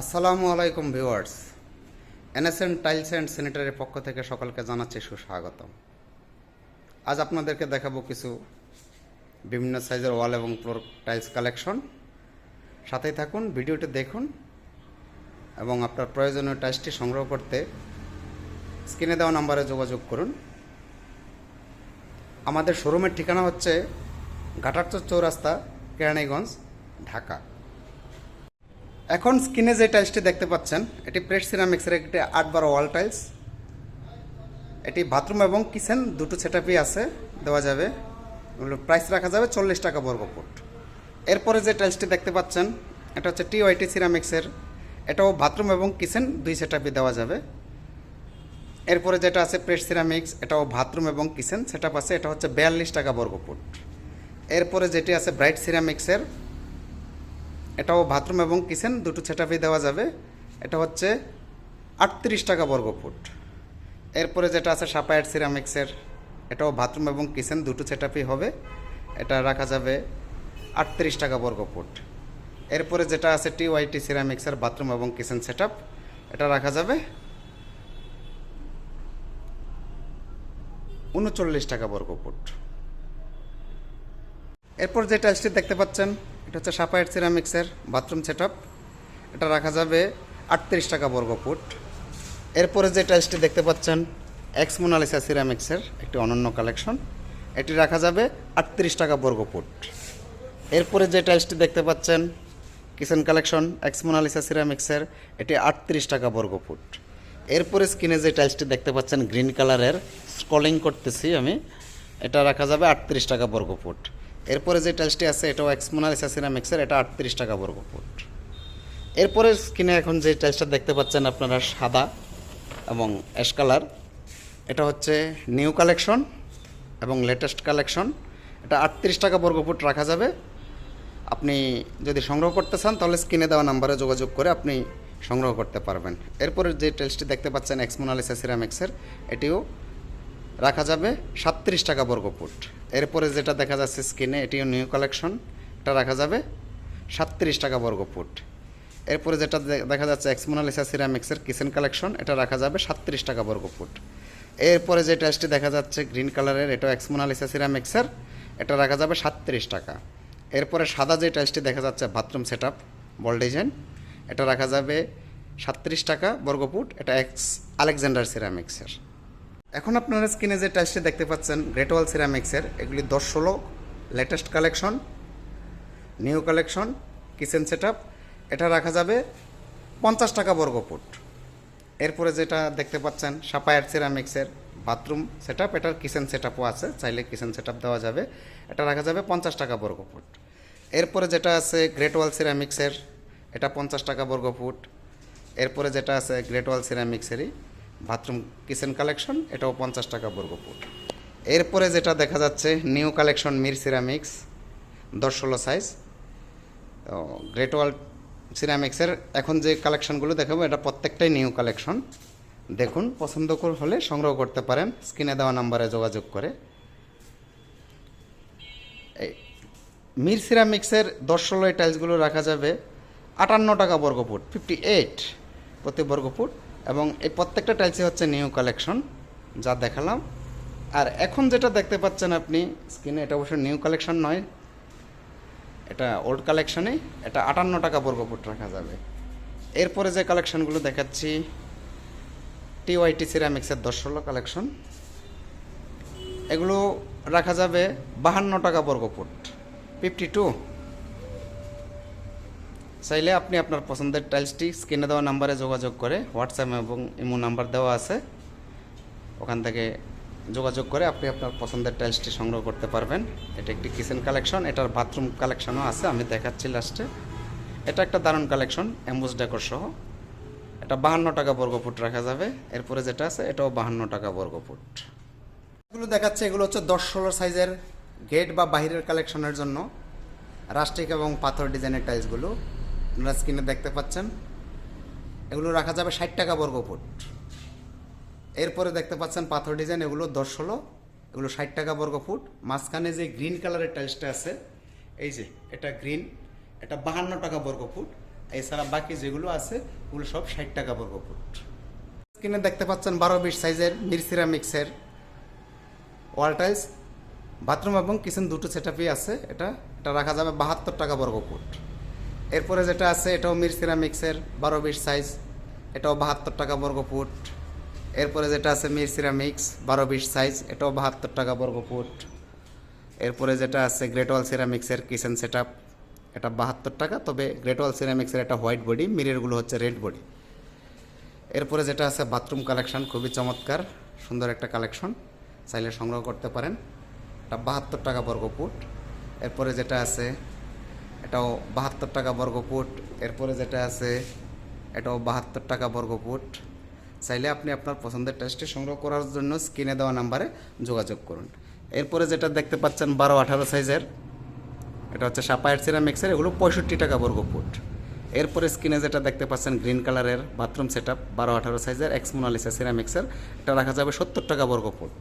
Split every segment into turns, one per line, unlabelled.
আসসালামু আলাইকুম viewers, NSN tiles and স্যানিটারির পক্ষ থেকে সকলকে জানাচ্ছি সুস্বাগতম। আজ আপনাদেরকে দেখাবো কিছু বিভিন্ন সাইজের ওয়াল এবং ফ্লোর টাইলস কালেকশন। সাথেই থাকুন, ভিডিওটি দেখুন এবং আপনার প্রয়োজনীয় টাইলসটি সংগ্রহ করতে স্ক্রিনে দেওয়া নাম্বারে যোগাযোগ করুন। আমাদের শোরুমের ঠিকানা হচ্ছে ঘাটারচর চৌরাস্তা কেরানীগঞ্জ, ঢাকা। এখন স্ক্রিনে যে টাইলসটি দেখতে পাচ্ছেন, এটি প্রেস সিরামিক্সের একটি আট বারো ওয়াল টাইলস এটি বাথরুম এবং কিচেন দুটো সেটআপই আছে, দেওয়া যাবে। প্রাইস রাখা যাবে চল্লিশ টাকা বর্গ ফুট। এরপরে যে টাইলসটি দেখতে পাচ্ছেন, এটা হচ্ছে টি ওয়াইটি সিরামিক্সের এটাও বাথরুম এবং কিচেন দুই সেটআপই দেওয়া যাবে। এরপরে যেটা আছে প্রেস সিরামিক্স এটাও বাথরুম এবং কিচেন সেটআপ আছে, এটা হচ্ছে বিয়াল্লিশ টাকা বর্গ ফুট। এরপরে যেটি আছে ব্রাইট সিরামিক্সের এটাও বাথরুম এবং কিচেন, দুটো সেটআপই দেওয়া যাবে। এটা হচ্ছে আটত্রিশ টাকা বর্গ ফুট। এরপরে যেটা আছে, সাপায়ার সিরামিক্সের এটাও বাথরুম এবং কিচেন, দুটো সেটআপই হবে। এটা রাখা যাবে আটত্রিশ টাকা বর্গ ফুট। এরপরে যেটা আছে, টি ওয়াইটি সিরামিক্সের বাথরুম এবং কিচেন সেটআপ। এটা রাখা যাবে উনচল্লিশ টাকা বর্গ ফুট। এরপর যে টাইলসটি দেখতে পাচ্ছেন এটা হচ্ছে সাপায়ের সিরামিক্সের বাথরুম সেট এটা রাখা যাবে আটত্রিশ টাকা বর্গ ফুট। এরপরে যে টাইলসটি দেখতে পাচ্ছেন, এক্স মোনালিসা সিরামিক্সের একটি অনন্য কালেকশন। এটি রাখা যাবে আটত্রিশ টাকা বর্গ ফুট। এরপরে যে টাইলসটি দেখতে পাচ্ছেন, kitchen collection, X Mona Lisa সিরামিক্সের, এটি আটত্রিশ টাকা বর্গ ফুট। এরপরে স্ক্রিনে যে টাইলসটি দেখতে পাচ্ছেন, গ্রিন কালারের স্ক্রলিং করতেছি আমি। এটা রাখা যাবে আটত্রিশ টাকা বর্গ ফুট। এরপরে যে টাইলসটি আছে, এটাও এক্সমোনালিসা সিরামিক্সের এটা আটত্রিশ টাকা বর্গ ফুট এরপরে স্ক্রিনে এখন যে টাইলসটা দেখতে পাচ্ছেন আপনারা, সাদা এবং অ্যাশ কালার এটা হচ্ছে নিউ কালেকশন এবং লেটেস্ট কালেকশন এটা আটত্রিশ টাকা বর্গ ফুট রাখা যাবে। আপনি যদি সংগ্রহ করতে চান, তাহলে স্ক্রিনে দেওয়া নাম্বারে যোগাযোগ করে আপনি সংগ্রহ করতে পারবেন। এরপরে যে টাইলসটি দেখতে পাচ্ছেন এক্সমোনালিসা সিরামিক্সের এটিও রাখা যাবে সাতত্রিশ টাকা বর্গ ফুট এরপরে যেটা দেখা যাচ্ছে স্ক্রিনে এটিও নিউ কালেকশন এটা রাখা যাবে সাতত্রিশ টাকা বর্গ ফুট। এরপরে যেটা দেখা যাচ্ছে এক্সমোনালিসা সিরামিক্সের কিচেন কালেকশন এটা রাখা যাবে সাতত্রিশ টাকা বর্গ ফুট। এরপরে যে টাইলসটি দেখা যাচ্ছে গ্রিন কালারের এটাও এক্সমোনালিসা সিরামিক্সের এটা রাখা যাবে সাতত্রিশ টাকা। এরপরে সাদা যে টাইলসটি দেখা যাচ্ছে bathroom set up ball design এটা রাখা যাবে সাতত্রিশ টাকা বর্গ ফুট, এটা এক্স আলেকজান্ডার সিরামিক্সের এখন আপনারা স্ক্রিনে যে টাইলসটি দেখতে পাচ্ছেন গ্রেট ওয়াল সিরামিক্সের এগুলি দশ ষোলো latest collection new collection kitchen set এটা রাখা যাবে পঞ্চাশ টাকা বর্গ ফুট। এরপরে যেটা দেখতে পাচ্ছেন সাপায়ার সিরামিক্সের বাথরুম সেট আপ এটার কিচেন সেট আপও আছে, চাইলে কিচেন সেট দেওয়া যাবে। এটা রাখা যাবে পঞ্চাশ টাকা বর্গ ফুট। এরপরে যেটা আছে গ্রেট ওয়াল সিরামিক্সের এটা পঞ্চাশ টাকা বর্গ ফুট। এরপরে যেটা আছে গ্রেট ওয়াল সিরামিক্সেরই বাথরুম কিচেন কালেকশন, এটাও পঞ্চাশ টাকা বর্গ ফুট এরপরে যেটা দেখা যাচ্ছে, নিউ কালেকশন মির সিরামিক্স, দশ ষোলো সাইজ গ্রেট ওয়াল সিরামিক্সের এখন যে কালেকশনগুলো দেখাবো, এটা প্রত্যেকটাই নিউ কালেকশন। দেখুন, পছন্দ হলে সংগ্রহ করতে পারেন, স্ক্রিনে দেওয়া নাম্বারে যোগাযোগ করে। মির সিরামিক্সের দশ ষোলো টাইলসগুলো রাখা যাবে, আটান্ন টাকা বর্গ ফুট ফিফটি এইট প্রতি বর্গ ফুট এবং এই প্রত্যেকটা টাইলসই হচ্ছে নিউ কালেকশন যা দেখালাম। আর এখন যেটা দেখতে পাচ্ছেন আপনি স্ক্রিনে এটা অবশ্য নিউ কালেকশন নয়, এটা ওল্ড কালেকশনে এটা আটান্ন টাকা বর্গ ফুট রাখা যাবে। এরপরে যে কালেকশনগুলো দেখাচ্ছি টি টিওয়াইটি সিরামিক্সের দশ ষোলো কালেকশন এগুলো রাখা যাবে বাহান্ন টাকা বর্গ ফুট ফিফটি টু চাইলে আপনি আপনার পছন্দের টাইলসটি স্ক্রিনে দেওয়া নাম্বারে যোগাযোগ করে হোয়াটসঅ্যাপ এবং ইমো নাম্বার দেওয়া আছে। ওখান থেকে যোগাযোগ করে আপনি আপনার পছন্দের টাইলসটি সংগ্রহ করতে পারবেন। এটা একটি কিচেন কালেকশন এটার বাথরুম কালেকশনও আছে, আমি দেখাচ্ছি লাস্টে এটা একটা দারুণ কালেকশন অ্যাম্বুস ডেকোর সহ। এটা বাহান্ন টাকা বর্গফুট রাখা যাবে। এরপরে যেটা আছে, এটাও বাহান্ন টাকা বর্গফুট এগুলো দেখাচ্ছে, এগুলো হচ্ছে দশ ষোলো সাইজের গেট বা বাহিরের কালেকশনের জন্য। রাস্টিক এবং পাথর ডিজাইনের টাইলসগুলো আপনারা স্ক্রিনে দেখতে পাচ্ছেন, এগুলো রাখা যাবে ষাট টাকা বর্গ ফুট। এরপরে দেখতে পাচ্ছেন পাথর ডিজাইন এগুলো দশ ষোলো, এগুলো ষাট টাকা বর্গ ফুট। মাঝখানে যে গ্রিন কালারের টাইলসটা আছে, এই যে, এটা গ্রিন এটা বাহান্ন টাকা বর্গ ফুট। এছাড়া বাকি যেগুলো আছে, ওগুলো সব ষাট টাকা বর্গ ফুট। স্ক্রিনে দেখতে পাচ্ছেন বারো বিশ সাইজের মির সিরামিক্সের ওয়াল টাইলস বাথরুম এবং কিচেন দুটো সেটআপই আছে, এটা এটা রাখা যাবে বাহাত্তর টাকা বর্গ ফুট। এরপরে যেটা আছে, এটাও মির সিরামিক্সের বারো বিশ সাইজ এটাও বাহাত্তর টাকা বর্গ ফুট। এরপরে যেটা আছে, মির সিরামিক্স বারো বিশ সাইজ এটাও বাহাত্তর টাকা বর্গ ফুট। এরপরে যেটা আছে গ্রেট ওয়াল সিরামিক্সের কিচেন সেট এটা বাহাত্তর টাকা, তবে গ্রেট ওয়াল সিরামিক্সের একটা হোয়াইট বডি মিরেরগুলো হচ্ছে রেড বডি এরপরে যেটা আছে বাথরুম কালেকশন খুবই চমৎকার, সুন্দর একটা কালেকশন চাইলে সংগ্রহ করতে পারেন। এটা বাহাত্তর টাকা বর্গ ফুট। এরপরে যেটা আছে এটাও বাহাত্তর টাকা বর্গ ফুট এরপরে যেটা আছে, এটাও বাহাত্তর টাকা বর্গ ফুট চাইলে আপনি আপনার পছন্দের টেস্টে সংগ্রহ করার জন্য স্ক্রিনে দেওয়া নাম্বারে যোগাযোগ করুন। এরপরে যেটা দেখতে পাচ্ছেন, বারো আঠারো সাইজের এটা হচ্ছে সাপায়ের সিরামিক্সের এগুলো পঁয়ষট্টি টাকা বর্গ ফুট এরপরে স্ক্রিনে যেটা দেখতে পাচ্ছেন গ্রিন কালারের বাথরুম সেট আপ বারো আঠারো সাইজের এক্স মোনালিসা সিরামিক্সের এটা রাখা যাবে সত্তর টাকা বর্গ ফুট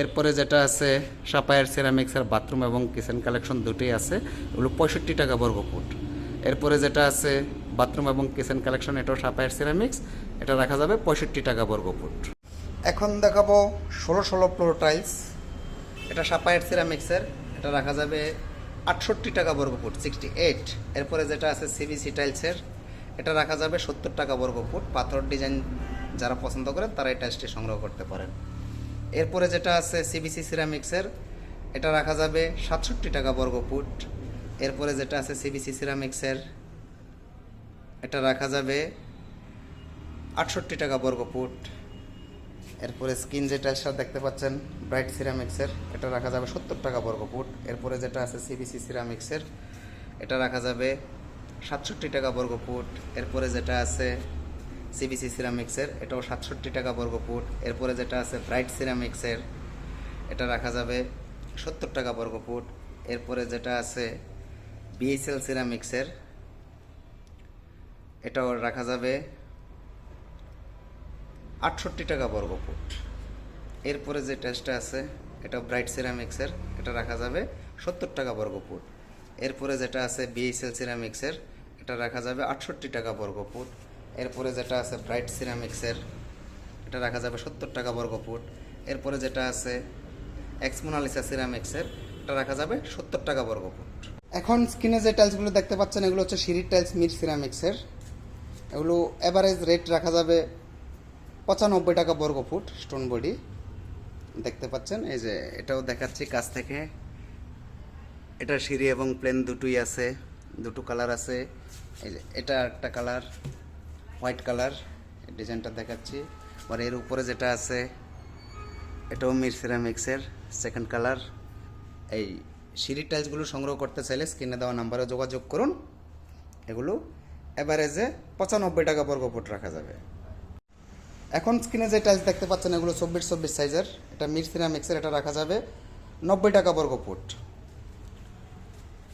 এরপরে যেটা আছে, সাপায়ের সিরামিক্সের বাথরুম এবং কিচেন কালেকশন দুটোই আছে, এগুলো পঁয়ষট্টি টাকা বর্গ ফুট। এরপরে যেটা আছে বাথরুম এবং কিচেন কালেকশন এটাও সাপায়ের সিরামিক্স এটা রাখা যাবে পঁয়ষট্টি টাকা বর্গ ফুট। এখন দেখাবো ষোলো ষোলো ফ্লোর টাইলস এটা সাপায়ের সিরামিক্সের এটা রাখা যাবে আটষট্টি টাকা বর্গ ফুট সিক্সটি এইট এরপরে যেটা আছে সিবিসি টাইলসের এটা রাখা যাবে সত্তর টাকা বর্গ ফুট। পাথর ডিজাইন যারা পছন্দ করেন, তারা এই টাইলসটি সংগ্রহ করতে পারেন। এরপরে যেটা আছে সিবিসি সিরামিক্সের এটা রাখা যাবে সাতষট্টি টাকা বর্গ ফুট। এরপরে যেটা আছে সিবিসি সিরামিক্সের এটা রাখা যাবে আটষট্টি টাকা বর্গ ফুট। এরপরে স্কিন যেটা দেখতে পাচ্ছেন, ব্রাইট সিরামিক্সের এটা রাখা যাবে সত্তর টাকা বর্গ ফুট। এরপরে যেটা আছে সিবিসি সিরামিক্সের এটা রাখা যাবে সাতষট্টি টাকা বর্গ ফুট। এরপরে যেটা আছে সিবিসি সিরামিক্সের এটাও সাতষট্টি টাকা বর্গ ফুট। এরপরে যেটা আছে ব্রাইট সিরামিক্সের এটা রাখা যাবে সত্তর টাকা বর্গ ফুট। এরপরে যেটা আছে বিএসএল সিরামিক্সের এটাও রাখা যাবে আটষট্টি টাকা বর্গ ফুট। এরপরে যে টেস্টটা আছে এটা ব্রাইট সিরামিক্সের এটা রাখা যাবে সত্তর টাকা বর্গ ফুট। এরপরে যেটা আছে বিএসএল সিরামিক্সের এটা রাখা যাবে আটষট্টি টাকা বর্গ ফুট। এরপরে যেটা আছে ব্রাইট সিরামিক্সের, এটা রাখা যাবে সত্তর টাকা বর্গ ফুট। এরপরে যেটা আছে এক্সমোনালিসা সিরামিক্সের, এটা রাখা যাবে সত্তর টাকা বর্গ ফুট। এখন স্ক্রিনে যে টাইলসগুলো দেখতে পাচ্ছেন, এগুলো হচ্ছে সিঁড়ির টাইলস মির সিরামিক্সের। এগুলো অ্যাভারেজ রেট রাখা যাবে পঁচানব্বই টাকা বর্গ ফুট স্টোন বডি দেখতে পাচ্ছেন, এই যে এটাও দেখাচ্ছি কাছ থেকে। এটা সিঁড়ি এবং প্লেন দুটোই আছে, দুটো কালার আছে। এই যে এটা একটা কালার হোয়াইট কালার ডিজাইনটা দেখাচ্ছি। আর এর উপরে যেটা আছে, এটাও মির সিরামিক্সের সেকেন্ড কালার এই সিঁড়ির টাইলসগুলো সংগ্রহ করতে চাইলে স্ক্রিনে দেওয়া নাম্বারে যোগাযোগ করুন। এগুলো অ্যাভারেজে পঁচানব্বই টাকা বর্গ ফুট রাখা যাবে। এখন স্ক্রিনে যে টাইলস দেখতে পাচ্ছেন, এগুলো চব্বিশ চব্বিশ সাইজের এটা মির সিরামিক্সের, এটা রাখা যাবে নব্বই টাকা বর্গ ফুট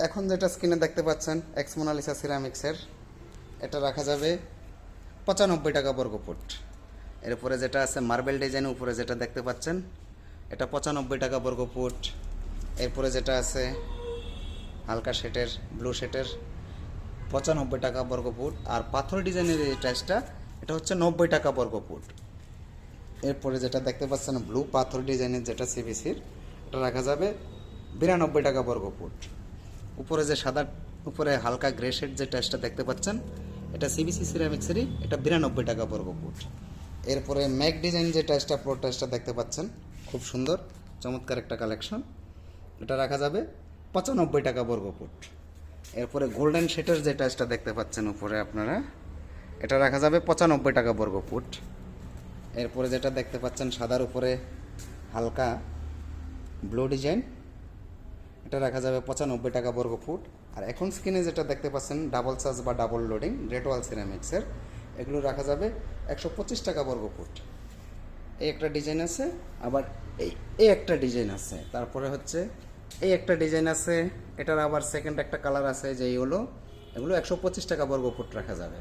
এখন যেটা স্ক্রিনে দেখতে পাচ্ছেন এক্স মোনালিসা সিরামিক্সের, এটা রাখা যাবে পঁচানব্বই টাকা বর্গ ফুট। এরপরে যেটা আছে মার্বেল ডিজাইনের উপরে যেটা দেখতে পাচ্ছেন, এটা পঁচানব্বই টাকা বর্গ ফুট। এরপরে যেটা আছে হালকা শেটের ব্লু শেটের পঁচানব্বই টাকা বর্গ ফুট। আর পাথর ডিজাইনের এই টাইলসটা, এটা হচ্ছে নব্বই টাকা বর্গ ফুট। এরপরে যেটা দেখতে পাচ্ছেন, ব্লু পাথর ডিজাইনের যেটা সিবিসির এটা রাখা যাবে বিরানব্বই টাকা বর্গ ফুট। উপরে যে সাদা, উপরে হালকা গ্রে শেড যে টাইলসটা দেখতে পাচ্ছেন এটা সিবিসি সিরামিক্সেরই এটা বিরানব্বই টাকা বর্গ ফুট। এরপরে ম্যাক ডিজাইন যে টাইলসটা প্রো টাইলসটা দেখতে পাচ্ছেন, খুব সুন্দর, চমৎকার একটা কালেকশন এটা রাখা যাবে পঁচানব্বই টাকা বর্গ ফুট। এরপরে গোল্ডেন শেটের যে টাইলসটা দেখতে পাচ্ছেন উপরে আপনারা, এটা রাখা যাবে পঁচানব্বই টাকা বর্গ ফুট। এরপরে যেটা দেখতে পাচ্ছেন, সাদার উপরে হালকা ব্লু ডিজাইন এটা রাখা যাবে পঁচানব্বই টাকা বর্গ ফুট। আর এখন স্ক্রিনে যেটা দেখতে পাচ্ছেন ডাবল সাইজ বা ডাবল লোডিং রেটওয়াল সিরামিক্সের এগুলো রাখা যাবে একশো পঁচিশ টাকা বর্গ ফুট। এই একটা ডিজাইন আছে, আবার এই এই একটা ডিজাইন আছে। তারপরে হচ্ছে, এই একটা ডিজাইন আছে, এটার আবার সেকেন্ড একটা কালার আছে, যে হলো, এগুলো একশো পঁচিশ টাকা বর্গ ফুট রাখা যাবে।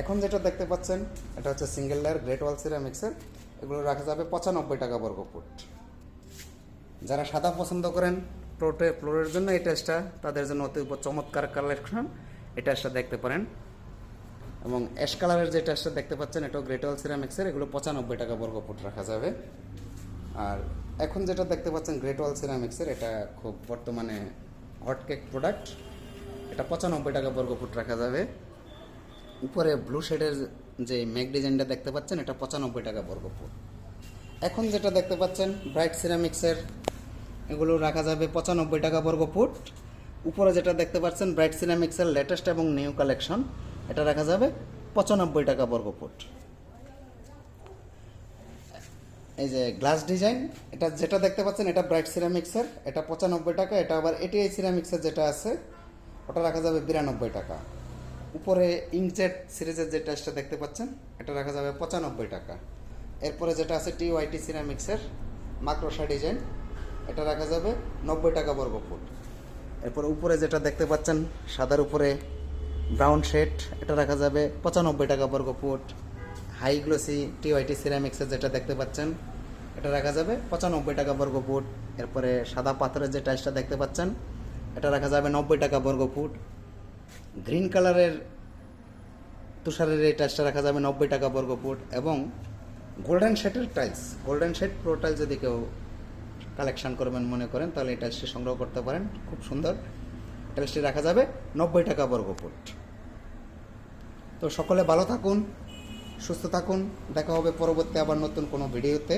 এখন যেটা দেখতে পাচ্ছেন, এটা হচ্ছে সিঙ্গেল লেয়ার গ্রেট ওয়াল সিরামিক্সের এগুলো রাখা যাবে পঁচানব্বই টাকা বর্গ ফুট। যারা সাদা পছন্দ করেন প্লোটে ফ্লোরের জন্য এই টেস্টটা তাদের জন্য অতি চমৎকার কালেকশন এই টাইলসটা দেখতে পারেন। এবং অ্যাশ কালারের যে টাইলসটা দেখতে পাচ্ছেন, এটাও গ্রেটওয়াল সিরামিক্সের এগুলো পঁচানব্বই টাকা বর্গ ফুট রাখা যাবে। আর এখন যেটা দেখতে পাচ্ছেন গ্রেটওয়াল সিরামিক্সের এটা খুব বর্তমানে হটকেক প্রোডাক্ট এটা পঁচানব্বই টাকা বর্গ ফুট রাখা যাবে। উপরে ব্লু শেডের যে মেক ডিজাইনটা দেখতে পাচ্ছেন, এটা পঁচানব্বই টাকা বর্গ ফুট। এখন যেটা দেখতে পাচ্ছেন ব্রাইট সিরামিক্সের এগুলো রাখা যাবে পঁচানব্বই টাকা বর্গ ফুট। উপরে যেটা দেখতে পাচ্ছেন ব্রাইট সিরামিক্সের লেটেস্ট এবং নিউ কালেকশন এটা রাখা যাবে পঁচানব্বই টাকা বর্গ ফুট। এই যে গ্লাস ডিজাইন এটা যেটা দেখতে পাচ্ছেন, এটা ব্রাইট সিরামিক্সের এটা পঁচানব্বই টাকা, এটা আবার এটিআই সিরামিক্সের যেটা আছে, ওটা রাখা যাবে বিরানব্বই টাকা। উপরে ইংজেট সিরিজের যে টেস্টটা দেখতে পাচ্ছেন, এটা রাখা যাবে পঁচানব্বই টাকা। এরপরে যেটা আছে টি ওয়াইটি সিরামিক্সের মাক্রোসা ডিজাইন এটা রাখা যাবে নব্বই টাকা বর্গ ফুট এরপর উপরে যেটা দেখতে পাচ্ছেন, সাদার উপরে ব্রাউন শেড এটা রাখা যাবে পঁচানব্বই টাকা বর্গ foot high glossy T Y T সিরামিক্সের যেটা দেখতে পাচ্ছেন, এটা রাখা যাবে পঁচানব্বই টাকা বর্গ ফুট এরপরে সাদা পাথরের যে টাইসটা দেখতে পাচ্ছেন, এটা রাখা যাবে নব্বই টাকা বর্গ ফুট গ্রিন কালারের তুষারের এই টাইলসটা রাখা যাবে নব্বই টাকা বর্গ ফুট এবং গোল্ডেন শেডের tiles golden shade pro tiles যদি কেউ কালেকশন করবেন মনে করেন, তাহলে এটা টাইলসটি সংগ্রহ করতে পারেন। খুব সুন্দর। টাইলসটি রাখা যাবে। নব্বই টাকা বর্গ ফুট তো সকলে ভালো থাকুন, সুস্থ থাকুন। দেখা হবে পরবর্তী আবার নতুন কোনো ভিডিওতে।